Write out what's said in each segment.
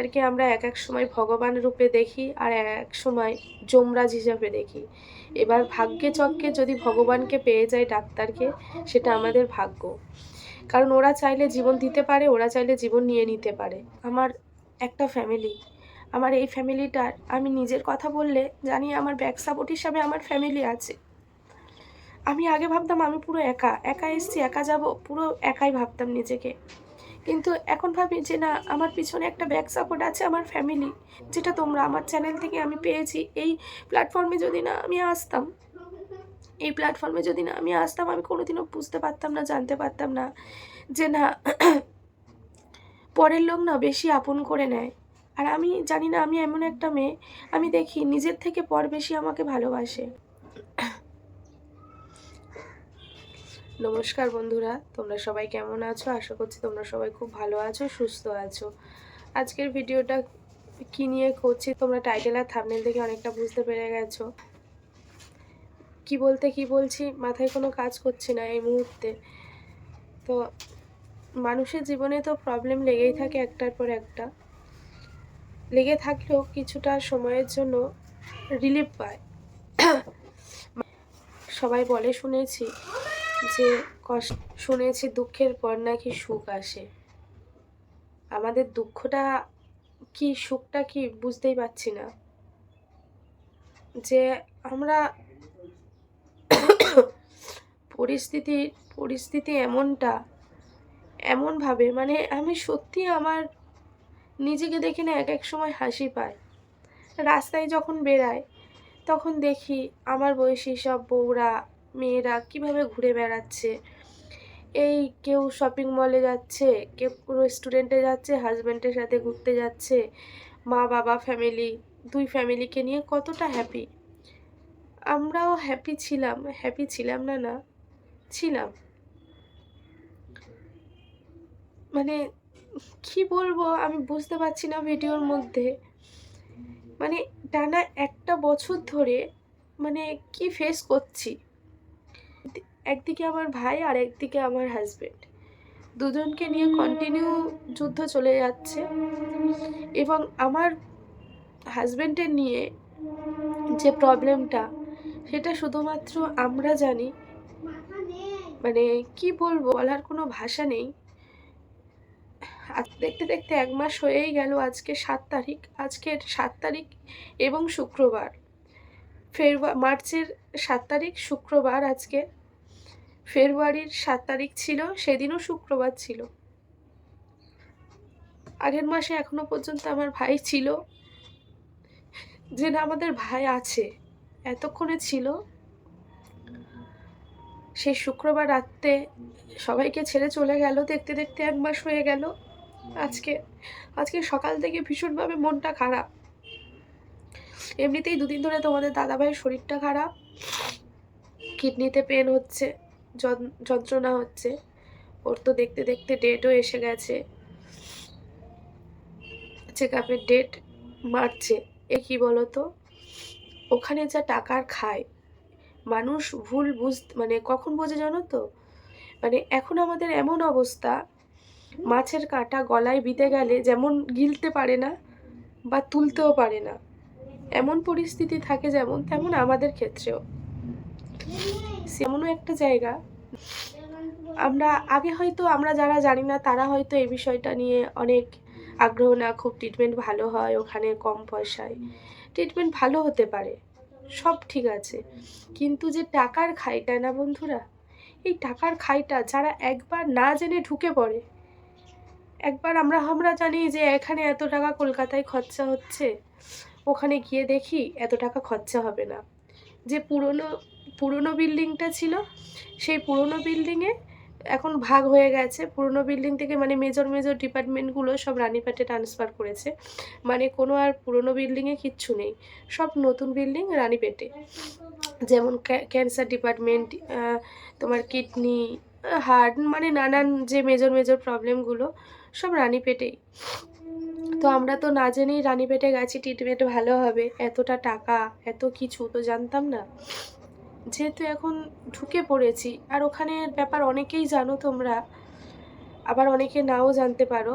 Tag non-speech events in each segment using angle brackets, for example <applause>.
ডাক্তারকে আমরা এক এক সময় ভগবান রূপে দেখি আর এক সময় যমরাজ হিসাবে দেখি। এবার ভাগ্যে চক্কে যদি ভগবানকে পেয়ে যায় ডাক্তারকে, সেটা আমাদের ভাগ্য। কারণ ওরা চাইলে জীবন দিতে পারে, ওরা চাইলে জীবন নিয়ে নিতে পারে। আমার একটা ফ্যামিলি আমার এই ফ্যামিলিটার আমি নিজের কথা বললে জানি আমার ব্যাক সাপোর্ট হিসাবে আমার ফ্যামিলি আছে। আমি আগে ভাবতাম আমি পুরো একা একা এসছি, একা যাব, পুরো একাই ভাবতাম নিজেকে। কিন্তু এখন ভাবি যে না, আমার পিছনে একটা ব্যাক সাপোর্ট আছে আমার ফ্যামিলি যেটা তোমরা আমার চ্যানেল থেকে আমি পেয়েছি। এই প্ল্যাটফর্মে যদি না আমি আসতাম, এই প্ল্যাটফর্মে যদি না আমি আসতাম, আমি কোনোদিনও বুঝতে পারতাম না, জানতে পারতাম না যে না, পরের লোক না বেশি আপন করে নেয়। আর আমি জানি না, আমি এমন একটা মেয়ে, আমি দেখি নিজের থেকে পর বেশি আমাকে ভালোবাসে। নমস্কার বন্ধুরা, তোমরা সবাই কেমন আছো? আশা করছি তোমরা সবাই খুব ভালো আছো, সুস্থ আছো। আজকের ভিডিওটা কি নিয়ে করছি তোমরা টাইটেল আর থামনেল থেকে অনেকটা বুঝতে পেরে গেছো। কি বলতে কি বলছি, মাথায় কোনো কাজ করছে না এই মুহূর্তে। তো মানুষের জীবনে তো প্রবলেম লেগেই থাকে একটার পর একটা। লেগে থাকলেও কিছুটা সময়ের জন্য রিলিফ পায়। সবাই বলে শুনেছি যে কষ্ট শুনেছি দুঃখের পর নাকি সুখ আসে। আমাদের দুঃখটা কি, সুখটা কি বুঝতেই পারছি না। যে আমরা পরিস্থিতি পরিস্থিতি এমনটা, এমনভাবে মানে আমি সত্যি আমার নিজেকে দেখে না এক এক সময় হাসি পায়। রাস্তায় যখন বেরাই তখন দেখি আমার বয়সী সব বউরা মেয়েরা কীভাবে ঘুরে বেড়াচ্ছে? এই কেউ শপিং মলে যাচ্ছে, কেউ রেস্টুরেন্টে যাচ্ছে হাজব্যান্ডের সাথে ঘুরতে যাচ্ছে, মা, বাবা ফ্যামিলি দুই ফ্যামিলিকে নিয়ে কতটা হ্যাপি আমরাও হ্যাপি ছিলাম হ্যাপি ছিলাম না না, ছিলাম। মানে কি বলব, আমি বুঝতে পারছি না ভিডিওর মধ্যে। মানে টানা একটা বছর ধরে মানে কি ফেস করছি? একদিকে আমার ভাই আর একদিকে আমার হাজবেন্ড দুজনকে নিয়ে কন্টিনিউ যুদ্ধ চলে যাচ্ছে। এবং আমার হাজবেন্ডের নিয়ে যে প্রবলেমটা সেটা শুধুমাত্র আমরা জানি। মানে কি বলব, বলার কোনো ভাষা নেই। দেখতে দেখতে এক মাস হয়েই গেল, আজকে সাত তারিখ, আজকের সাত তারিখ এবং শুক্রবার। ফেব্রুয়ারি, মার্চের সাত তারিখ, শুক্রবার আজকে। ফেব্রুয়ারির সাত তারিখ ছিল, সেদিনও শুক্রবার ছিল। আগের মাসে এখনও পর্যন্ত আমার ভাই ছিল। যে না, আমাদের ভাই আছে, এতক্ষণে ছিল। সেই শুক্রবার রাত্রে সবাইকে ছেড়ে চলে গেল, দেখতে দেখতে এক মাস হয়ে গেল। আজকে আজকে সকাল থেকে ভীষণভাবে মনটা খারাপ। এমনিতেই দুদিন ধরে তোমাদের দাদাভাইয়ের শরীরটা খারাপ, কিডনিতে পেন হচ্ছে, যন- যন্ত্রণা হচ্ছে, ওর তো দেখতে দেখতে ডেটও এসে গেছে। চেক আপের ডেট মারছে, এ কি বলতো? ওখানে যা টাকার খায়, মানুষ ভুল বুঝ মানে কখন বোঝে জানো তো? মানে এখন আমাদের এমন অবস্থা, মাছের কাঁটা গলায় বিঁধে গেলে যেমন গিলতে পারে না, বা তুলতেও পারে না। এমন পরিস্থিতি থাকে যেমন তেমন আমাদের ক্ষেত্রেও। এমনও একটা জায়গা। আমরা আগে হয়তো আমরা যারা জানি না, তারা হয়তো এই বিষয়টা নিয়ে অনেক আগ্রহ না, খুব ট্রিটমেন্ট ভালো হয়, ওখানে কম পয়সায়। ট্রিটমেন্ট ভালো হতে পারে, সব ঠিক আছে। কিন্তু যে টাকার খাইটা না বন্ধুরা, এই টাকার খাইটা যারা একবার না জেনে ঢুকে পড়ে, একবার আমরা আমরা জানি যে এখানে এত টাকা কলকাতায় খরচা হচ্ছে ওখানে গিয়ে দেখি এত টাকা খরচা হবে না। যে পুরনো পুরনো বিল্ডিংটা ছিল, সেই পুরনো বিল্ডিংয়ে এখন ভাগ হয়ে গেছে। পুরনো বিল্ডিং থেকে মানে মেজর মেজর ডিপার্টমেন্টগুলো সব রানীপাটে ট্রান্সফার করেছে। মানে কোনো আর পুরনো বিল্ডিংয়ে কিচ্ছু নেই। সব নতুন বিল্ডিং রানীপেটে। যেমন ক্যান্সার ডিপার্টমেন্ট তোমার কিডনি হার্ট মানে নানান যে মেজর মেজর প্রবলেমগুলো সব রানীপেটেই। তো আমরা তো না জেনেই রানীপেটে গেছি ট্রিটমেন্ট ভালো হবে। এতটা টাকা, এত কিছু তো জানতাম না। যেহেতু এখন ঢুকে পড়েছি, আর ওখানের ব্যাপার অনেকেই জানো তোমরা, আবার অনেকে নাও জানতে পারো।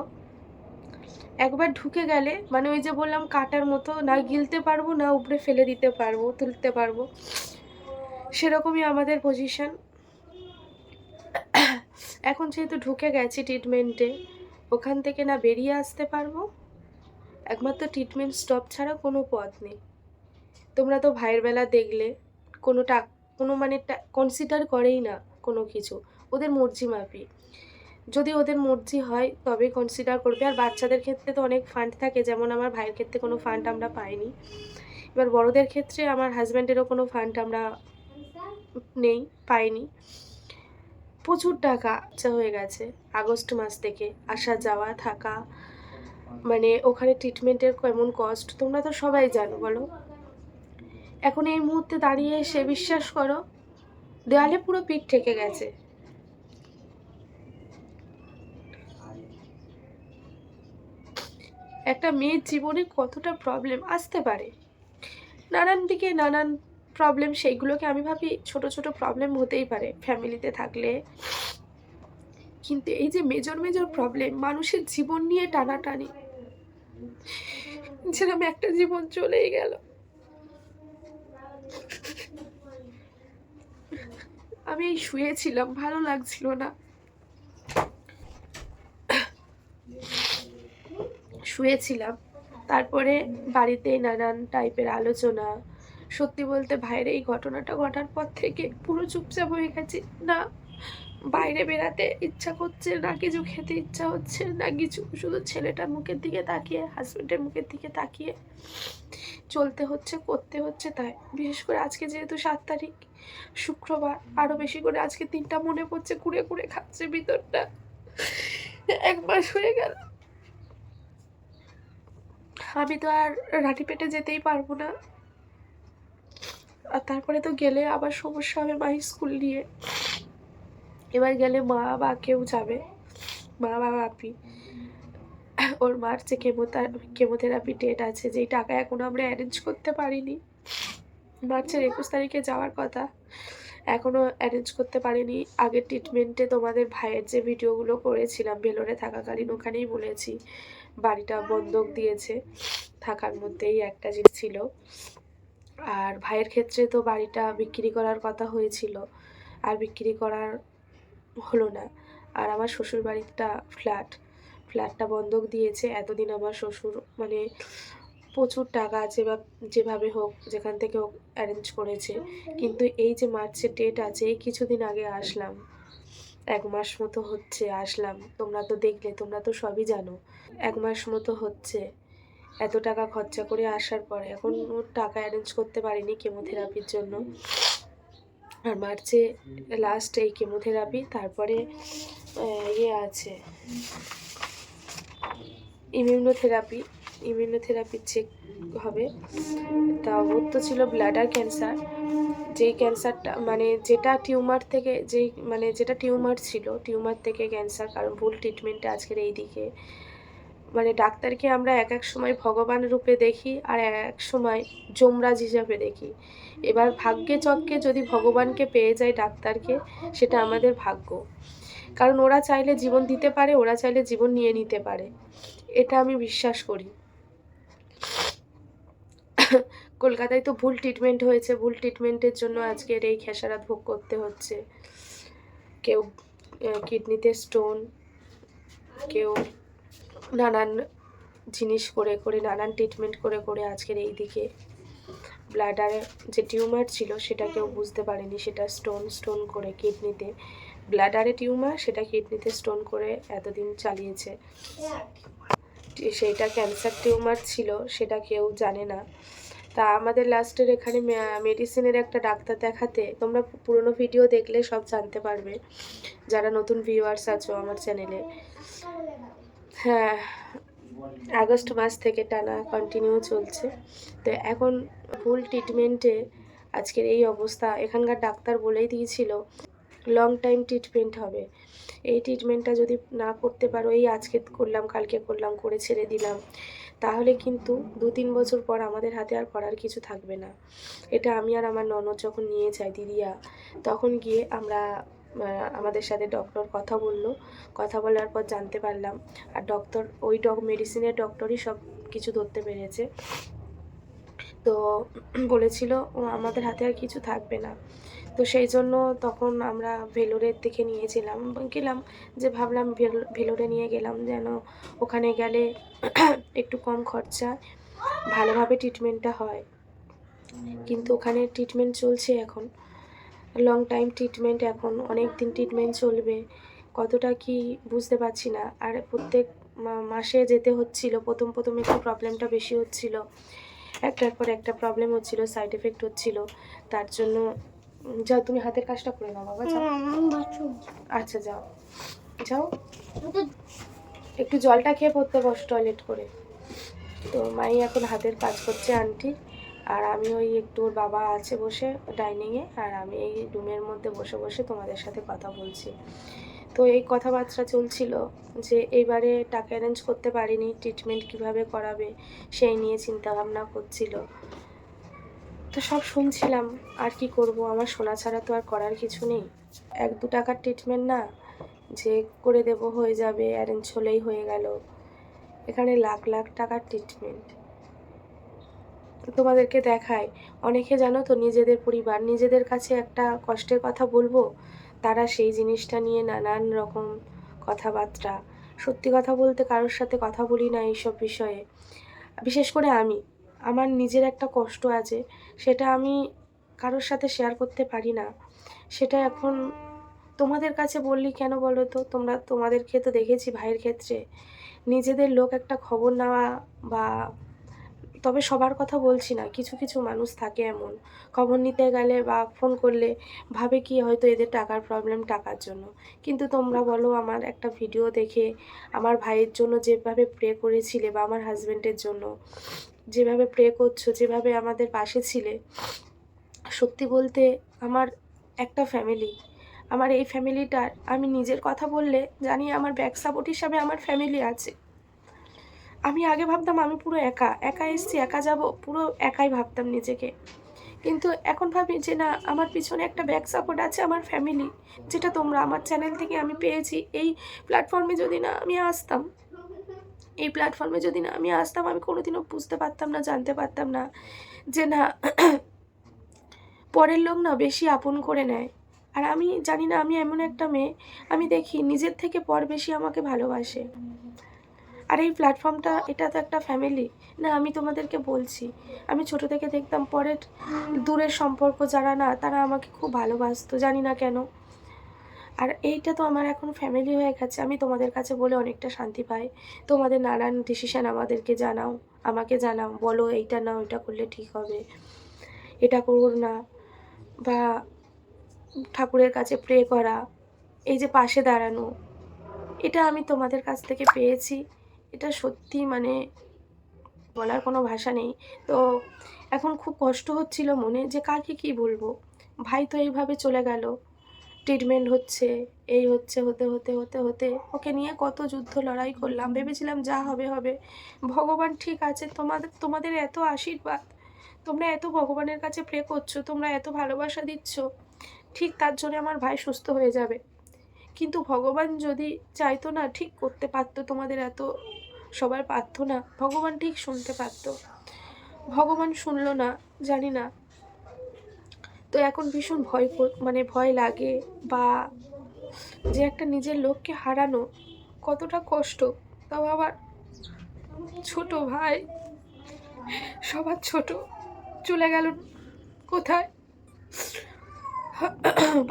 একবার ঢুকে গেলে মানে ওই যে বললাম কাটার মতো, না গিলতে পারব, না উপরে ফেলে দিতে পারব, তুলতে পারব। সেরকমই আমাদের পজিশন এখন যেহেতু ঢুকে গেছি ট্রিটমেন্টে ওখান থেকে না বেরিয়ে আসতে পারব? একমাত্র ট্রিটমেন্ট স্টপ ছাড়া কোনো পথ নেই। তোমরা তো ভাইয়ের বেলা দেখলে, কোনো টা কোনো মানে কনসিডার করেই না কোনো কিছু। ওদের মর্জি মাপি যদি ওদের মর্জি হয়, তবেই কনসিডার করবে। আর বাচ্চাদের ক্ষেত্রে তো অনেক ফান্ড থাকে, যেমন আমার ভাইয়ের ক্ষেত্রে কোনো ফান্ড আমরা পাইনি। এবার বড়দের ক্ষেত্রে আমার হাজব্যান্ডেরও কোনো ফান্ড আমরা নেই, পাইনি। প্রচুর টাকা হয়ে গেছে আগস্ট মাস থেকে। আসা যাওয়া থাকা মানে ওখানে ট্রিটমেন্টের কেমন কস্ট তোমরা তো সবাই জানো, বলো। এখন এই মুহূর্তে দাঁড়িয়ে এসে বিশ্বাস করো দেওয়ালে পুরো পিঠ ঠেকে গেছে। একটা মেয়ের জীবনে কতটা প্রবলেম আসতে পারে? নানান দিকে নানান প্রবলেম সেইগুলোকে আমি ভাবি ছোট ছোট প্রবলেম হতেই পারে ফ্যামিলিতে থাকলে। কিন্তু এই যে মেজর মেজর প্রবলেম মানুষের জীবন নিয়ে টানাটানি। যেরকম একটা জীবন চলেই গেল। আমি এই শুয়েছিলাম, ভালো লাগছিল না। শুয়েছিলাম। তারপরে বাড়িতে নানান টাইপের আলোচনা সত্যি বলতে ভাইয়ের এই ঘটনাটা ঘটার পর থেকে পুরো চুপচাপ হয়ে গেছি। না, বাইরে বেরাতে ইচ্ছা করছে, না কিছু খেতে ইচ্ছা হচ্ছে, না কিছু। শুধু ছেলেটার মুখের দিকে তাকিয়ে হাজব্যান্ডের মুখের দিকে তাকিয়ে চলতে হচ্ছে, করতে হচ্ছে তাই। বিশেষ করে আজকে যেহেতু সাত তারিখ, শুক্রবার আরও বেশি করে আজকে তিনটা মনে পড়ছে, কুড়ে কুড়ে খাচ্ছে ভিতরটা। এক মাস হয়ে গেল। আমি তো আর রাটি পেটে যেতেই পারব না। তারপরে তো গেলে আবার সমস্যা হবে মা স্কুল নিয়ে। এবার গেলে মা বা কেউ যাবে। মা বা বাপি ওর মার যে কেমোথেরাপি ডেট আছে, যেই টাকা এখনও আমরা অ্যারেঞ্জ করতে পারিনি। মার্চের একুশ তারিখে যাওয়ার কথা। এখনও অ্যারেঞ্জ করতে পারিনি। আগের ট্রিটমেন্টে তোমাদের ভাইয়ের যে ভিডিওগুলো করেছিলাম, ভেলোরে থাকাকালীন ওখানেই বলেছি। বাড়িটা বন্ধক দিয়েছে। থাকার মধ্যেই একটা জিনিস ছিল। আর ভাইয়ের ক্ষেত্রে তো বাড়িটা বিক্রি করার কথা হয়েছিল, আর বিক্রি করার হলো না। আর আমার শ্বশুর বাড়িটা ফ্ল্যাট, ফ্ল্যাটটা বন্ধক দিয়েছে। এতদিন আমার শ্বশুর মানে প্রচুর টাকা যেভাবে যেভাবে হোক, যেখান থেকে হোক অ্যারেঞ্জ করেছে। কিন্তু এই যে মার্চের ডেট আছে, এই কিছুদিন আগে আসলাম। এক মাস মতো হচ্ছে, আসলাম। তোমরা তো দেখলে, তোমরা তো সবই জানো। এক মাস মতো হচ্ছে। এত টাকা খরচা করে আসার পরে এখন ওর টাকা অ্যারেঞ্জ করতে পারিনি কেমোথেরাপির জন্য। আর মার্চে লাস্ট এই কেমোথেরাপি তারপরে ইয়ে আছে। ইমিউনোথেরাপি ইমিউনোথেরাপি চেক হবে। তা ওর তো ছিল ব্লাডার ক্যান্সার যেই ক্যান্সারটা মানে যেটা টিউমার থেকে, যেই মানে যেটা টিউমার ছিল টিউমার থেকে ক্যান্সার কারণ ভুল ট্রিটমেন্টে আজকের এই দিকে মানে ডাক্তারকে আমরা এক এক সময় ভগবান রূপে দেখি আর এক সময় যমরাজ হিসাবে দেখি। এবার ভাগ্যে চক্কে যদি ভগবানকে পেয়ে যায় ডাক্তারকে, সেটা আমাদের ভাগ্য। কারণ ওরা চাইলে জীবন দিতে পারে, ওরা চাইলে জীবন নিয়ে নিতে পারে। এটা আমি বিশ্বাস করি। কলকাতায় তো ভুল ট্রিটমেন্ট হয়েছে, ভুল ট্রিটমেন্টের জন্য আজকের এই খেসারাত ভোগ করতে হচ্ছে। কেউ কিডনিতে স্টোন কেউ নানান জিনিস করে করে, নানান ট্রিটমেন্ট করে করে আজকের এই দিকে ব্লাডারে যে টিউমার ছিল সেটা কেউ বুঝতে পারেনি। সেটা স্টোন স্টোন করে কিডনিতে ব্লাডারে টিউমার সেটা কিডনিতে স্টোন করে এতদিন চালিয়েছে। সেইটা ক্যান্সার টিউমার ছিল, সেটা কেউ জানে না। তা আমাদের লাস্টের এখানে মেডিসিনের একটা ডাক্তার দেখাতে তোমরা পুরনো ভিডিও দেখলে সব জানতে পারবে। যারা নতুন ভিউয়ার্স আছো আমার চ্যানেলে হ্যাঁ আগস্ট মাস থেকে টানা কন্টিনিউ চলছে। তো এখন ফুল ট্রিটমেন্টে আজকের এই অবস্থা। এখানকার ডাক্তার বলেই দিয়েছিল লং টাইম ট্রিটমেন্ট হবে। এই ট্রিটমেন্টটা যদি না করতে পারো, এই আজকে করলাম, কালকে করলাম, করে ছেড়ে দিলাম, তাহলে কিন্তু দু তিন বছর পর আমাদের হাতে আর করার কিছু থাকবে না। এটা আমি আর আমার ননদ যখন নিয়ে যাই, দিদিয়া, তখন গিয়ে আমরা আমাদের সাথে ডক্টর কথা বলল। কথা বলার পর জানতে পারলাম। আর ডক্টর ওই ডক মেডিসিনের ডক্টরই সব কিছু ধরতে পেরেছে। তো বলেছিল "ও, আমাদের হাতে আর কিছু থাকবে না। তো সেই জন্য তখন আমরা ভেলোরের দিকে নিয়েছিলাম। গেলাম যে ভাবলাম ভেলো- ভেলোরে নিয়ে গেলাম যেন ওখানে গেলে <clears throat> একটু কম খরচা ভালোভাবে ট্রিটমেন্টটা হয়। কিন্তু ওখানে ট্রিটমেন্ট চলছে এখন। লং টাইম ট্রিটমেন্ট এখন অনেক দিন ট্রিটমেন্ট চলবে। কতটা কি বুঝতে পারছি না। আর প্রত্যেক মাসে যেতে হচ্ছিল প্রথম প্রথম একটু প্রবলেমটা বেশি হচ্ছিল। একটার পর একটা প্রবলেম হচ্ছিল সাইড এফেক্ট হচ্ছিল। তার জন্য যাও তুমি হাতের কাজটা করে নাও বাবা যাও। আচ্ছা যাও। যাও। একটু জলটা খেয়ে পড়তে বস টয়লেট করে। তো মাই এখন হাতের কাজ করছে আন্টি। আর আমি ওই একটু ওর বাবা আছে বসে ডাইনিংয়ে আর আমি এই রুমের মধ্যে বসে বসে তোমাদের সাথে কথা বলছি। তো এই কথাবার্তা চলছিল যে এইবারে টাকা অ্যারেঞ্জ করতে পারিনি ট্রিটমেন্ট কীভাবে করাবে সেই নিয়ে চিন্তাভাবনা করছিল। তো সব শুনছিলাম, আর কি করব? আমার শোনা ছাড়া তো আর করার কিছু নেই। এক দু টাকার ট্রিটমেন্ট না, যে করে দেব হয়ে যাবে অ্যারেঞ্জ হলেই হয়ে গেল। এখানে লাখ লাখ টাকার ট্রিটমেন্ট তোমাদেরকে দেখায়। অনেকে জানো তো, নিজেদের পরিবার, নিজেদের কাছে একটা কষ্টের কথা বলব? তারা সেই জিনিসটা নিয়ে নানান রকম কথাবার্তা। সত্যি কথা বলতে কারোর সাথে কথা বলি না এইসব বিষয়ে। বিশেষ করে আমি। আমার নিজের একটা কষ্ট আছে, সেটা আমি কারোর সাথে শেয়ার করতে পারি না। সেটা এখন তোমাদের কাছে বললি কেন বলো তো? তোমরা, তোমাদেরকে তো দেখেছি ভাইয়ের ক্ষেত্রে। নিজেদের লোক একটা খবর নেওয়া বা তবে সবার কথা বলছি না। কিছু কিছু মানুষ থাকে এমন। খবর নিতে গেলে বা ফোন করলে ভাবে কি হয়তো এদের টাকার প্রবলেম টাকার জন্য। কিন্তু তোমরা বলো, আমার একটা ভিডিও দেখে আমার ভাইয়ের জন্য যেভাবে প্রে করেছিলে বা আমার হাজব্যান্ডের জন্য, যেভাবে প্রে করছ, যেভাবে আমাদের পাশে ছিলে, সত্যি বলতে আমার একটা ফ্যামিলি আমার এই ফ্যামিলিটার আমি নিজের কথা বললে জানি আমার ব্যাক সাপোর্ট হিসাবে আমার ফ্যামিলি আছে। আমি আগে ভাবতাম আমি পুরো একা একা এসছি, একা যাব, পুরো একাই ভাবতাম নিজেকে। কিন্তু এখন ভাবি যে না, আমার পিছনে একটা ব্যাক সাপোর্ট আছে আমার ফ্যামিলি যেটা তোমরা আমার চ্যানেল থেকে আমি পেয়েছি। এই প্ল্যাটফর্মে যদি না আমি আসতাম, এই প্ল্যাটফর্মে যদি না আমি আসতাম, আমি কোনোদিনও বুঝতে পারতাম না, জানতে পারতাম না যে না, পরের লোক না বেশি আপন করে নেয়। আর আমি জানি না, আমি এমন একটা মেয়ে, আমি দেখি নিজের থেকে পর বেশি আমাকে ভালোবাসে। আর এই প্ল্যাটফর্মটা এটা তো একটা ফ্যামিলি না, আমি তোমাদেরকে বলছি, আমি ছোট থেকে দেখতাম, পরের দূরের সম্পর্ক যারা না, তারা আমাকে খুব ভালোবাসতো, জানি না কেন। আর এইটা তো আমার এখন ফ্যামিলি হয়ে গেছে, আমি তোমাদের কাছে বলে অনেকটা শান্তি পাই। তোমাদের নানান ডিসিশান আমাদেরকে জানাও, আমাকে জানাও, বলো এইটা না ওইটা করলে ঠিক হবে, এটা করো না, বা ঠাকুরের কাছে প্রে করা, এই যে পাশে দাঁড়ানো, এটা আমি তোমাদের কাছ থেকে পেয়েছি। এটা সত্যি মানে বলার কোনো ভাষা নেই। তো এখন খুব কষ্ট হচ্ছিল মনে যে কাকে কি বলব? ভাই তো এইভাবে চলে গেল। ট্রিটমেন্ট হচ্ছে, এই হচ্ছে, হতে হতে হতে হতে। ওকে নিয়ে কত যুদ্ধ লড়াই করলাম, ভেবেছিলাম যা হবে হবে। ভগবান ঠিক আছে, তোমাদের তোমাদের এত আশীর্বাদ। তোমরা এত ভগবানের কাছে প্রে করছ, তোমরা এত ভালোবাসা দিচ্ছ। ঠিক তার জন্য আমার ভাই সুস্থ হয়ে যাবে। কিন্তু ভগবান যদি চাইতো না, ঠিক করতে পারতো তোমাদের এত সবার পারতো না। ভগবান ঠিক শুনতে পারতো। ভগবান শুনলো না, জানি না। তো এখন ভীষণ ভয় মানে ভয় লাগে বা যে একটা নিজের লোককে হারানো কতটা কষ্ট, তাও আবার ছোট ভাই, সবার ছোট, চলে গেল কোথায়?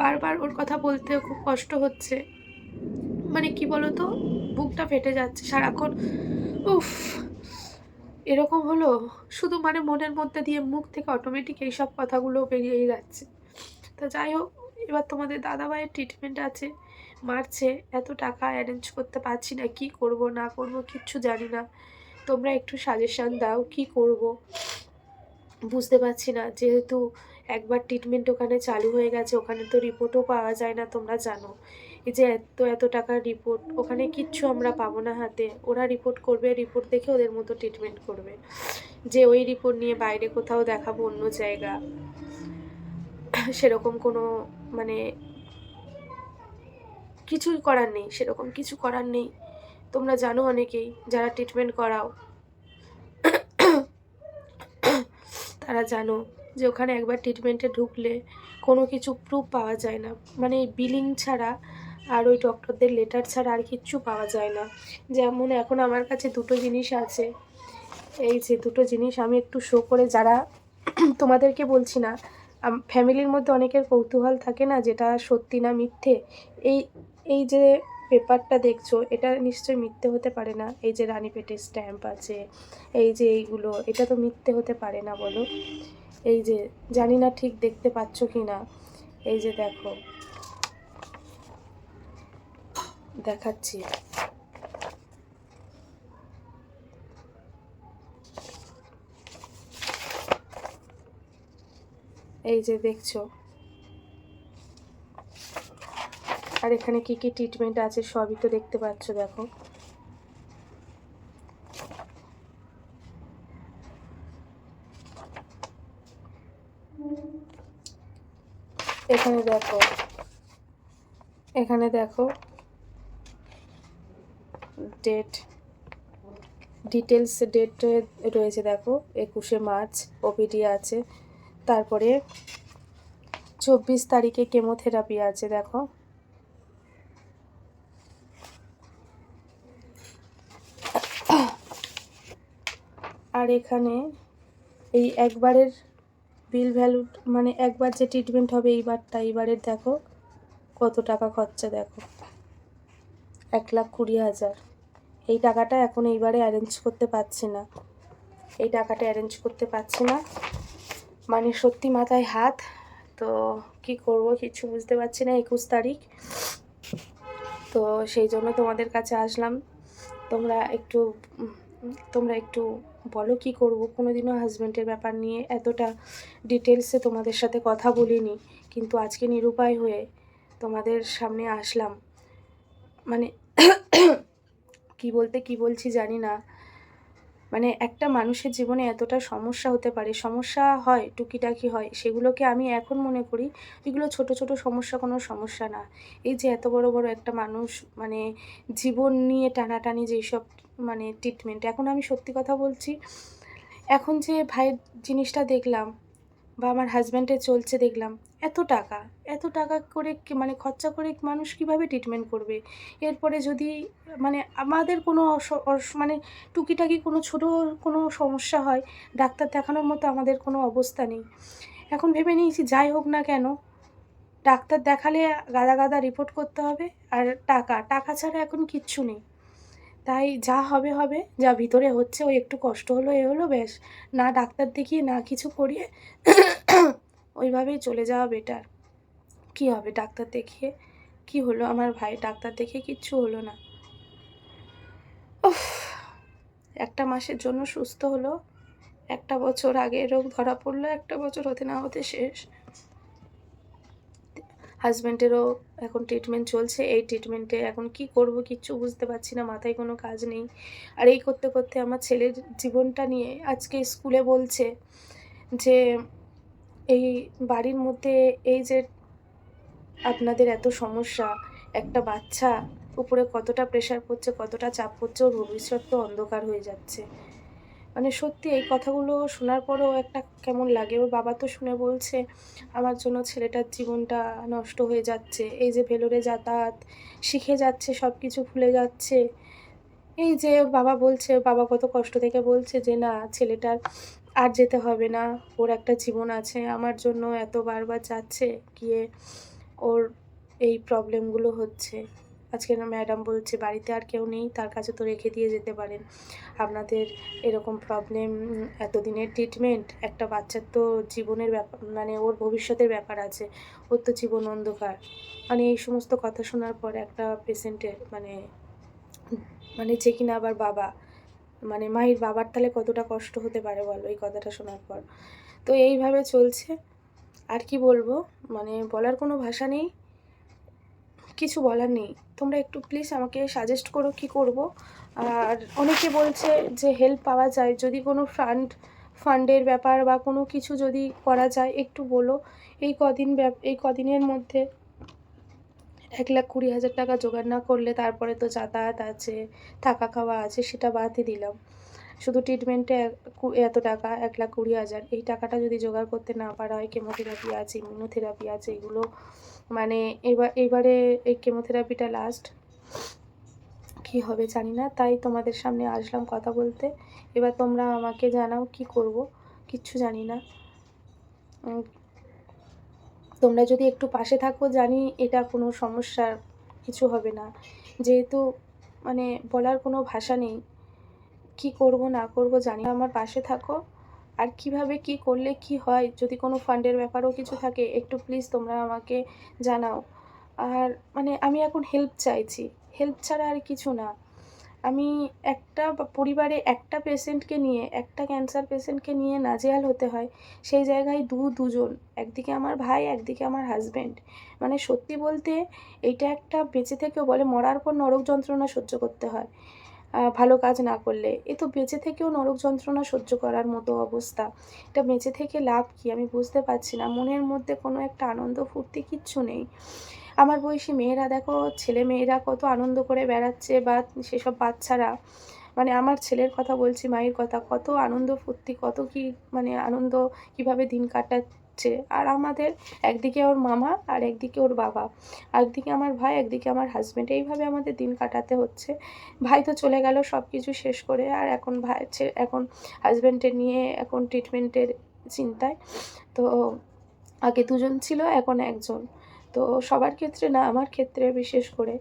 বারবার ওর কথা বলতে খুব কষ্ট হচ্ছে। মানে কি বলতো? বুকটা ফেটে যাচ্ছে সারাক্ষণ। উফ, এরকম হলো শুধু মানে মনের মধ্যে দিয়ে মুখ থেকে অটোমেটিক এইসব কথাগুলো বেরিয়েই যাচ্ছে। তো যাই হোক, এবার তোমাদের দাদাভাইয়ের ট্রিটমেন্ট আছে, মারছে, এত টাকা অ্যারেঞ্জ করতে পারছি না, কি করব, না করব, কিচ্ছু জানি না। তোমরা একটু সাজেশান দাও, কি করব? বুঝতে পারছি না, যেহেতু একবার ট্রিটমেন্ট ওখানে চালু হয়ে গেছে, ওখানে তো রিপোর্টও পাওয়া যায় না, তোমরা জানো। যে এত এত টাকার রিপোর্ট ওখানে কিচ্ছু আমরা পাবো না হাতে। ওরা রিপোর্ট করবে রিপোর্ট দেখে ওদের মতো ট্রিটমেন্ট করবে। যে ওই রিপোর্ট নিয়ে বাইরে কোথাও দেখাবো অন্য জায়গা। সেরকম কোনো মানে কিছুই করার নেই, সেরকম কিছু করার নেই। তোমরা জানো অনেকেই, যারা ট্রিটমেন্ট করাও। তারা জানো যে ওখানে একবার ট্রিটমেন্টে ঢুকলে কোনো কিছু প্রুফ পাওয়া যায় না। মানে বিলিং ছাড়া আর ওই ডক্টরদের লেটার ছাড়া আর কিচ্ছু পাওয়া যায় না। যেমন এখন আমার কাছে দুটো জিনিস আছে। এই যে দুটো জিনিস আমি একটু শো করে যারা <clears throat> তোমাদেরকে বলছি না ফ্যামিলির মধ্যে অনেকের কৌতূহল থাকে না যেটা সত্যি না মিথ্যে? এই এই যে পেপারটা দেখছ, এটা নিশ্চয়ই মিথ্যে হতে পারে না। এই যে রানীপেটের স্ট্যাম্প আছে, এই যে এইগুলো, এটা তো মিথ্যে হতে পারে না বলো? এই যে, জানি না ঠিক দেখতে পাচ্ছ কি না এই যে দেখো দেখাচ্ছি। এই যে দেখছ। আর এখানে কি কি ট্রিটমেন্ট আছে সবই তো দেখতে পাচ্ছ, দেখো। এখানে দেখো। এখানে দেখো ডেট ডিটেলস ডেট রয়েছে দেখো, একুশে মার্চ ওপিডি আছে। তারপরে চব্বিশ তারিখে কেমোথেরাপি আছে দেখো। আর এখানে এই একবারের বিল ভ্যালু মানে একবার যে ট্রিটমেন্ট হবে এইবারটা, এইবারের দেখো কত টাকা খরচা দেখো। এক লাখ কুড়ি হাজার। এই টাকাটা এখন এইবারে অ্যারেঞ্জ করতে পারছি না। এই টাকাটা অ্যারেঞ্জ করতে পারছি না। মানে সত্যি মাথায় হাত। তো কি করব কিছু বুঝতে পারছি না একুশ তারিখ। তো সেই জন্য তোমাদের কাছে আসলাম। তোমরা একটু তোমরা একটু বলো কি করব? কোনো দিনও হাজব্যান্ডের ব্যাপার নিয়ে এতটা ডিটেলসে তোমাদের সাথে কথা বলিনি। কিন্তু আজকে নিরুপায় হয়ে তোমাদের সামনে আসলাম। মানে কি বলতে কি বলছি জানি না। মানে একটা মানুষের জীবনে এতটা সমস্যা হতে পারে, সমস্যা হয়, টুকিটাকি হয়, সেগুলোকে আমি এখন মনে করি এগুলো ছোট ছোট সমস্যা কোনো সমস্যা না। এই যে এত বড় বড় একটা মানুষ মানে জীবন নিয়ে টানাটানি যেসব মানে ট্রিটমেন্ট এখন আমি সত্যি কথা বলছি, এখন যে ভাইয়ের জিনিসটা দেখলাম বা আমার হাজব্যান্ডের চলছে দেখলাম এত টাকা এত টাকা করে মানে খরচা করে মানুষ কীভাবে ট্রিটমেন্ট করবে? এরপরে যদি মানে আমাদের কোনো মানে টুকিটাকি কোনো ছোট কোনো সমস্যা হয়, ডাক্তার দেখানোর মতো আমাদের কোনো অবস্থা নেই। এখন ভেবে নিয়েছি যাই হোক না কেন, ডাক্তার দেখালে গাদা গাদা রিপোর্ট করতে হবে আর টাকা টাকা ছাড়া এখন কিচ্ছু নেই। তাই যা হবে হবে, যা ভিতরে হচ্ছে ওই একটু কষ্ট হলো, এ হলো, ব্যাস। না ডাক্তার দেখিয়ে না কিছু করিয়ে ওইভাবেই চলে যাওয়া বেটার কি হবে ডাক্তার দেখিয়ে? কি হলো আমার ভাই? ডাক্তার দেখিয়ে কিচ্ছু হলো না। একটা মাসের জন্য সুস্থ হলো, একটা বছর আগে রোগ ধরা পড়ল, একটা বছর হতে না হতে শেষ। হাজব্যান্ডেরও এখন ট্রিটমেন্ট চলছে, এই ট্রিটমেন্টে এখন কি করব কিচ্ছু বুঝতে পারছি না, মাথায় কোনো কাজ নেই। আর এই করতে করতে আমার ছেলের জীবনটা নিয়ে আজকে স্কুলে বলছে যে এই বাড়ির মধ্যে এই যে আপনাদের এত সমস্যা, একটা বাচ্চা, উপরে কতটা প্রেশার পড়ছে, কতটা চাপ পড়ছে, ওর ভবিষ্যৎ তো অন্ধকার হয়ে যাচ্ছে। মানে সত্যি এই কথাগুলো শোনার পরেও একটা কেমন লাগে, ওর বাবা তো শুনে বলছে, আমার জন্য ছেলেটার জীবনটা নষ্ট হয়ে যাচ্ছে, এই যে ভেলোরে যাতায়াত, শিখে যাচ্ছে সব কিছু ভুলে যাচ্ছে। এই যে বাবা বলছে, বাবা কত কষ্ট থেকে বলছে যে, না, ছেলেটার আর যেতে হবে না। ওর একটা জীবন আছে, আমার জন্য এত বারবার যাচ্ছে, গিয়ে ওর এই প্রবলেমগুলো হচ্ছে। আজকে না ম্যাডাম বলছে, বাড়িতে আর কেউ নেই, তার কাছে তো রেখে দিয়ে যেতে পারেন। আপনাদের এরকম প্রবলেম এতদিনের ট্রিটমেন্ট একটা বাচ্চার তো জীবনের ব্যাপার মানে ওর ভবিষ্যতের ব্যাপার আছে, ওর তো জীবন অন্ধকার। মানে এই সমস্ত কথা শোনার পর একটা পেশেন্টের মানে মানে যে কিনা আবার বাবা মানে মায়ের বাবার তাহলে কতটা কষ্ট হতে পারে বলো এই কথাটা শোনার পর। তো এইভাবে চলছে। আর কি বলব? মানে বলার কোনো ভাষা নেই। কিছু বলার নেই। তোমরা একটু প্লিজ আমাকে সাজেস্ট করো কি করব। আর অনেকে বলছে যে হেল্প পাওয়া যায়। যদি কোনো ফান্ড ফান্ডের ব্যাপার বা কোনো কিছু যদি করা যায়, একটু বলো। এই কদিন এই কদিনের মধ্যে এক লাখ কুড়ি হাজার টাকা জোগাড় না করলে তারপরে তো যাতায়াত আছে, থাকা খাওয়া আছে, সেটা বাদই দিলাম। শুধু ট্রিটমেন্টে এত টাকা, এক লাখ কুড়ি হাজার। এই টাকাটা যদি জোগাড় করতে না পারা হয় কেমোথেরাপি আছে ইমিউনোথেরাপি আছে, এগুলো মানে এবার, এবারে এই কেমোথেরাপিটা লাস্ট কি হবে জানি না, তাই তোমাদের সামনে আসলাম কথা বলতে। এবার তোমরা আমাকে জানাও কি করব, কিচ্ছু জানি না। তোমরা যদি একটু পাশে থাকো, জানি এটা কোনো সমস্যার কিছু হবে না। যেহেতু মানে বলার কোনো ভাষা নেই। কি করব, না করব জানি আমার পাশে থাকো। আর কীভাবে কি করলে কি হয়, যদি কোনো ফান্ডের ব্যাপারও কিছু থাকে, একটু প্লিজ তোমরা আমাকে জানাও। আর মানে আমি এখন হেল্প চাইছি। হেল্প ছাড়া আর কিছু না। আমি একটা পরিবারে একটা পেশেন্টকে নিয়ে, একটা ক্যান্সার পেশেন্টকে নিয়ে নাজেহাল হতে হয়, সেই জায়গায় দু দুজন, একদিকে আমার ভাই, একদিকে আমার হাজব্যান্ড মানে সত্যি বলতে এটা একটা বেঁচে থেকেও বলে মরার পর নরক যন্ত্রণা সহ্য করতে হয় ভালো কাজ না করলে। এ তো বেঁচে থেকেও নরক যন্ত্রণা সহ্য করার মতো অবস্থা। এটা বেঁচে থেকে লাভ কি? আমি বুঝতে পারছি না। মনের মধ্যে কোনো একটা আনন্দ ফুর্তি কিচ্ছু নেই। আমার বয়সী মেয়েরা দেখো, ছেলে মেয়েরা কত আনন্দ করে বেড়াচ্ছে বা সেসব বাচ্চারা। মানে আমার ছেলের কথা বলছি, মায়ের কথা, কত আনন্দ ফুর্তি, কত কি মানে আনন্দ কীভাবে দিন কাটাচ্ছে। আর আমাদের একদিকে ওর মামা, আর একদিকে ওর বাবা। একদিকে আমার ভাই, একদিকে আমার হাজব্যান্ড এইভাবে আমাদের দিন কাটাতে হচ্ছে। ভাই তো চলে গেল সব কিছু শেষ করে, আর এখন ভাই এখন হাজব্যান্ডের নিয়ে এখন ট্রিটমেন্টের চিন্তায়। তো আগে দুজন ছিল, এখন একজন। তো সবার ক্ষেত্রে না আমার ক্ষেত্রে বিশেষ করে।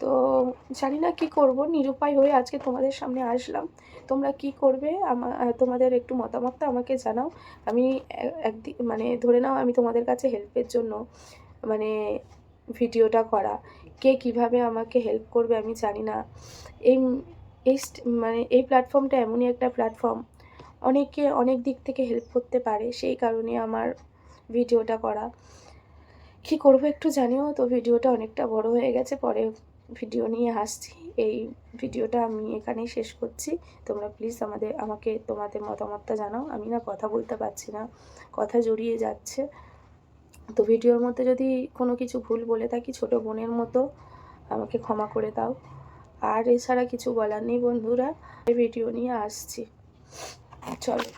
তো জানি না কি করব নিরুপায় হয়ে আজকে তোমাদের সামনে আসলাম। তোমরা কি করবে? আমা- আহ, তোমাদের একটু মতামতটা আমাকে জানাও। আমি একদিন মানে ধরে নাও আমি তোমাদের কাছে হেল্পের জন্য মানে ভিডিওটা করা। কে কীভাবে আমাকে হেল্প করবে আমি জানি না। এই এই মানে এই প্ল্যাটফর্মটা এমনই একটা প্ল্যাটফর্ম। অনেকে অনেক দিক থেকে হেল্প করতে পারে সেই কারণে আমার ভিডিওটা করা। কি করব একটু জানিও? তো ভিডিওটা অনেকটা বড় হয়ে গেছে, পরে ভিডিও নিয়ে আসছি এই ভিডিওটা আমি এখানেই শেষ করছি। তোমরা প্লিজ আমাদের, আমাকে তোমাদের মতামতটা জানাও। আমি না কথা বলতে পারছি না, কথা জড়িয়ে যাচ্ছে। তো ভিডিওর মধ্যে যদি কোনো কিছু ভুল বলে থাকি, ছোট বোনের মতো আমাকে ক্ষমা করে দাও। আর এছাড়া কিছু বলার নেই বন্ধুরা ভিডিও নিয়ে আসছি। চলো।